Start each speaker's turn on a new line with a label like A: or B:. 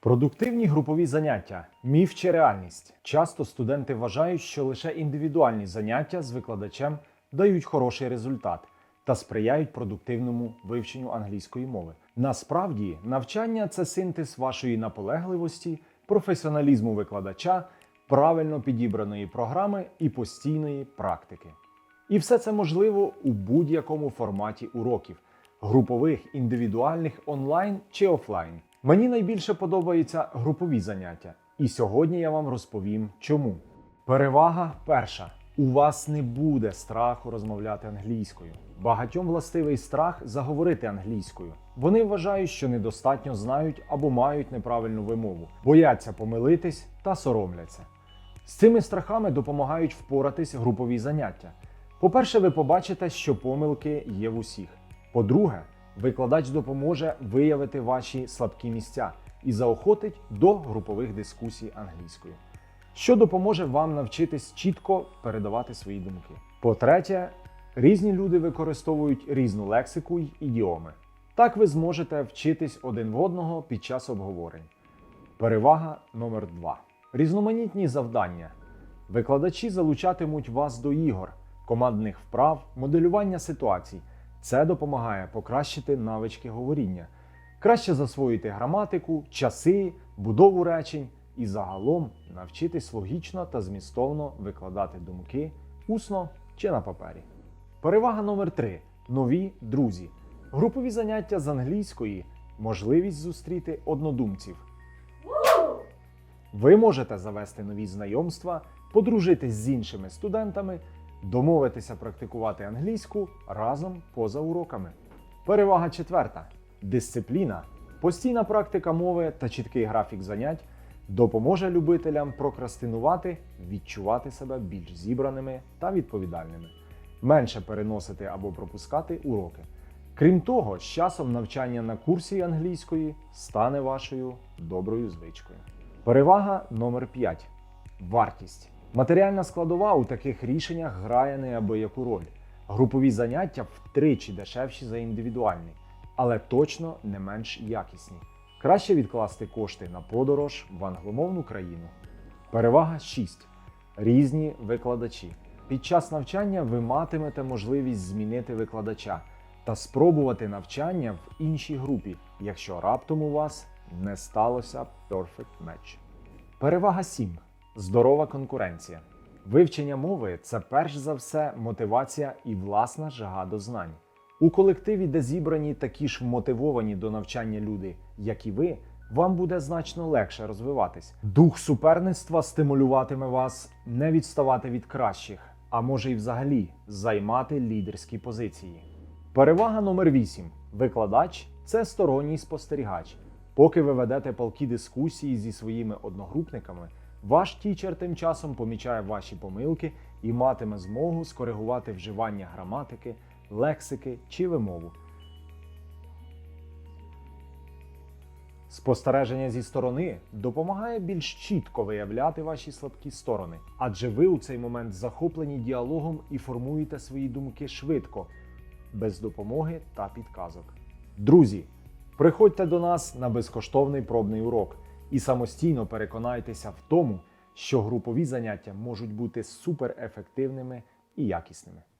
A: Продуктивні групові заняття міф чи реальність. Часто студенти вважають, що лише індивідуальні заняття з викладачем дають хороший результат та сприяють продуктивному вивченню англійської мови. Насправді, навчання це синтез вашої наполегливості, професіоналізму викладача, правильно підібраної програми і постійної практики. І все це можливо у будь-якому форматі уроків групових, індивідуальних, онлайн чи офлайн. Мені найбільше подобаються групові заняття, і сьогодні я вам розповім чому. Перевага перша: у вас не буде страху розмовляти англійською. Багатьом властивий страх заговорити англійською. Вони вважають, що недостатньо знають або мають неправильну вимову, бояться помилитись та соромляться. З цими страхами допомагають впоратись групові заняття. По-перше, ви побачите, що помилки є в усіх. По-друге, викладач допоможе виявити ваші слабкі місця і заохотить до групових дискусій англійською, що допоможе вам навчитись чітко передавати свої думки. По-третє, різні люди використовують різну лексику й ідіоми. Так ви зможете вчитись один в одного під час обговорень. Перевага номер 2 різноманітні завдання. Викладачі залучатимуть вас до ігор, командних вправ, моделювання ситуацій. Це допомагає покращити навички говоріння, краще засвоїти граматику, часи, будову речень і загалом навчитись логічно та змістовно викладати думки усно чи на папері. Перевага номер 3 нові друзі. Групові заняття з англійської можливість зустріти однодумців. Ви можете завести нові знайомства, подружитись з іншими студентами, домовитися практикувати англійську разом поза уроками. Перевага четверта дисципліна. Постійна практика мови та чіткий графік занять допоможе любителям прокрастинувати, відчувати себе більш зібраними та відповідальними, менше переносити або пропускати уроки. Крім того, з часом навчання на курсі англійської стане вашою доброю звичкою. Перевага номер 5. Вартість. Матеріальна складова у таких рішеннях грає неабияку роль. Групові заняття втричі дешевші за індивідуальні, але точно не менш якісні. Краще відкласти кошти на подорож в англомовну країну. Перевага 6. Різні викладачі. Під час навчання ви матимете можливість змінити викладача та спробувати навчання в іншій групі, якщо раптом у вас не сталося perfect match. Перевага 7. Здорова конкуренція. Вивчення мови це перш за все мотивація і власна жага до знань. У колективі, де зібрані такі ж мотивовані до навчання люди, як і ви, вам буде значно легше розвиватись. Дух суперництва стимулюватиме вас не відставати від кращих, а може й взагалі займати лідерські позиції. Перевага номер 8. Викладач це сторонній спостерігач. Поки ви ведете палкі дискусії зі своїми одногрупниками, ваш тічер тим часом помічає ваші помилки і матиме змогу скоригувати вживання граматики, лексики чи вимову. Спостереження зі сторони допомагає більш чітко виявляти ваші слабкі сторони, адже ви у цей момент захоплені діалогом і формуєте свої думки швидко, без допомоги та підказок. Друзі, приходьте до нас на безкоштовний пробний урок і самостійно переконайтеся в тому, що групові заняття можуть бути суперефективними і якісними.